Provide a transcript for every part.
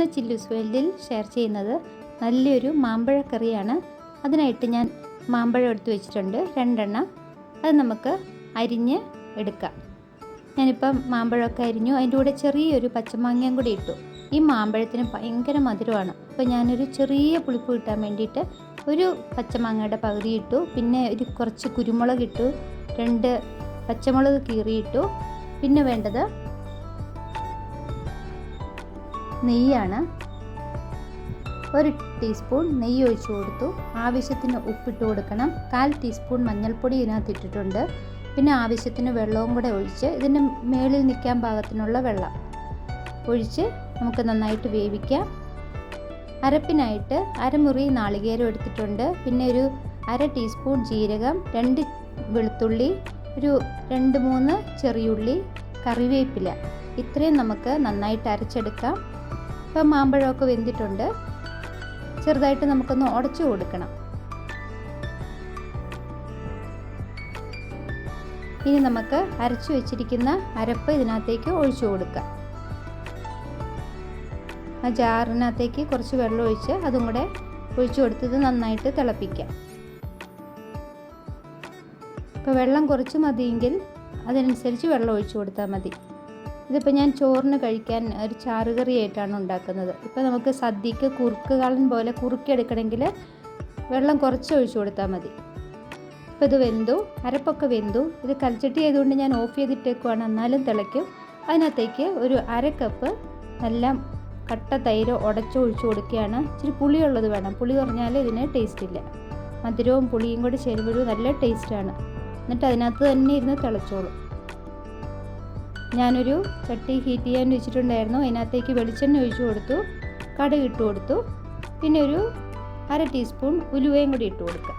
ഇന്ന് ചില്ലൂസ് വേൾഡിൽ ഷെയർ ചെയ്യുന്നത് നല്ലൊരു മാമ്പഴ കറിയാണ് അതിനായിട്ട് ഞാൻ മാമ്പഴം എടുത്ത് വെച്ചിട്ടുണ്ട്. രണ്ടെണ്ണം. അത് നമുക്ക് അരിഞ്ഞ് എടുക്കാം. ഞാനിപ്പം മാമ്പഴമൊക്കെ അരിഞ്ഞു. അതിന്റെ കൂടെ ചെറിയൊരു പച്ചമാങ്ങയും കൂടി ഇട്ടു. ഈ മാമ്പഴത്തിന് ഭയങ്കര മധുരമാണ്. അപ്പോൾ ഞാനൊരു ചെറിയ പുളിപ്പ് കിട്ടാൻ വേണ്ടിയിട്ട് ഒരു പച്ചമാങ്ങയുടെ പകുതി ഇട്ടു. പിന്നെ ഒരു കുറച്ച് കുരുമുളക് ഇട്ടു. രണ്ട് പച്ചമുളക് കീറിയിട്ടു. പിന്നെ വേണ്ടത് നെയ്യാണ്. ഒരു ടീസ്പൂൺ നെയ്യ് ഒഴിച്ച് കൊടുത്തു. ആവശ്യത്തിന് ഉപ്പിട്ട് കൊടുക്കണം. കാൽ ടീസ്പൂൺ മഞ്ഞൾപ്പൊടി ഇതിനകത്ത് ഇട്ടിട്ടുണ്ട്. പിന്നെ ആവശ്യത്തിന് വെള്ളവും കൂടെ ഒഴിച്ച് ഇതിന്റെ മേളിൽ നിൽക്കാൻ പാകത്തിനുള്ള വെള്ളം ഒഴിച്ച് നമുക്ക് നന്നായിട്ട് വേവിക്കാം. അരപ്പിനായിട്ട് അരമുറി നാളികേരം എടുത്തിട്ടുണ്ട്. പിന്നെ ഒരു അര ടീസ്പൂൺ ജീരകം രണ്ട് വെളുത്തുള്ളി ഒരു രണ്ട് മൂന്ന് ചെറിയുള്ളി കറിവേപ്പില. ഇത്രയും നമുക്ക് നന്നായിട്ട് അരച്ചെടുക്കാം. ഇപ്പം മാമ്പഴമൊക്കെ വെന്തിട്ടുണ്ട്. ചെറുതായിട്ട് നമുക്കൊന്ന് ഉടച്ചു കൊടുക്കണം. ഇനി നമുക്ക് അരച്ചു വെച്ചിരിക്കുന്ന അരപ്പ് ഇതിനകത്തേക്ക് ഒഴിച്ചു കൊടുക്കാം. ആ ജാറിനകത്തേക്ക് കുറച്ച് വെള്ളം ഒഴിച്ച് അതും കൂടെ ഒഴിച്ചു കൊടുത്തത് നന്നായിട്ട് തിളപ്പിക്കാം. ഇപ്പോൾ വെള്ളം കുറച്ച് മതിയെങ്കിൽ അതിനനുസരിച്ച് വെള്ളം ഒഴിച്ചു കൊടുത്താൽ മതി. ഇതിപ്പോൾ ഞാൻ ചോറിന് കഴിക്കാൻ ഒരു ചാറുകറി ആയിട്ടാണ് ഉണ്ടാക്കുന്നത്. ഇപ്പോൾ നമുക്ക് സദ്യക്ക് കുറുക്ക് കളൻ പോലെ കുറുക്കിയെടുക്കണമെങ്കിൽ വെള്ളം കുറച്ച് ഒഴിച്ചു കൊടുത്താൽ മതി. ഇപ്പോൾ ഇത് വെന്തു അരപ്പൊക്കെ വെന്തു. ഇത് കൽച്ചട്ടി ആയതുകൊണ്ട് ഞാൻ ഓഫ് ചെയ്തിട്ടേക്കുവാണ്. എന്നാലും തിളയ്ക്കും. അതിനകത്തേക്ക് ഒരു അര കപ്പ് നല്ല കട്ട തൈര് ഉടച്ചൊഴിച്ചു കൊടുക്കുകയാണ്. ഇച്ചിരി പുളിയുള്ളത് വേണം. പുളി കുറഞ്ഞാൽ ഇതിന് ടേസ്റ്റ് ഇല്ല. മധുരവും പുളിയും കൂടി ചേരുമ്പോഴും നല്ല ടേസ്റ്റാണ് എന്നിട്ട് അതിനകത്ത് തന്നെ ഇരുന്ന് തിളച്ചോളും. ഞാനൊരു ചട്ടി ഹീറ്റ് ചെയ്യാൻ വെച്ചിട്ടുണ്ടായിരുന്നു. അതിനകത്തേക്ക് വെളിച്ചെണ്ണ ഒഴിച്ചു കൊടുത്തു. കടുക് ഇട്ട് കൊടുത്തു. പിന്നെ ഒരു അര ടീസ്പൂൺ ഉലുവയും കൂടി ഇട്ട് കൊടുക്കുക.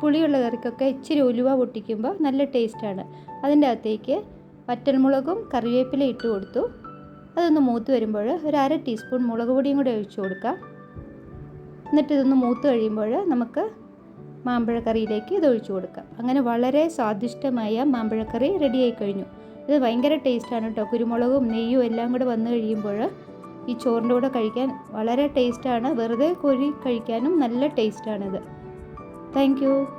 പുളിയുള്ള കറിക്കൊക്കെ ഇച്ചിരി ഉലുവ പൊട്ടിക്കുമ്പോൾ നല്ല ടേസ്റ്റാണ് അതിന്റെ അകത്തേക്ക് വറ്റൽമുളകും കറിവേപ്പില ഇട്ട് കൊടുത്തു. അതൊന്ന് മൂത്ത് വരുമ്പോൾ ഒരു അര ടീസ്പൂൺ മുളക് പൊടിയും കൂടി ഒഴിച്ചു കൊടുക്കാം എന്നിട്ട് ഇതൊന്ന് മൂത്ത് കഴിയുമ്പോൾ നമുക്ക് മാമ്പഴക്കറിയിലേക്ക് ഇത് ഒഴിച്ചു കൊടുക്കാം അങ്ങനെ വളരെ സ്വാദിഷ്ടമായ മാമ്പഴക്കറി റെഡിയായി കഴിഞ്ഞു. ഇത് ഭയങ്കര ടേസ്റ്റാണ് കേട്ടോ. കുരുമുളകും നെയ്യും എല്ലാം കൂടെ വന്നു കഴിയുമ്പോൾ ഈ ചോറിന്റെ കൂടെ കഴിക്കാൻ വളരെ ടേസ്റ്റാണ്. വെറുതെ കോരി കഴിക്കാനും നല്ല ടേസ്റ്റാണിത്. Thank you.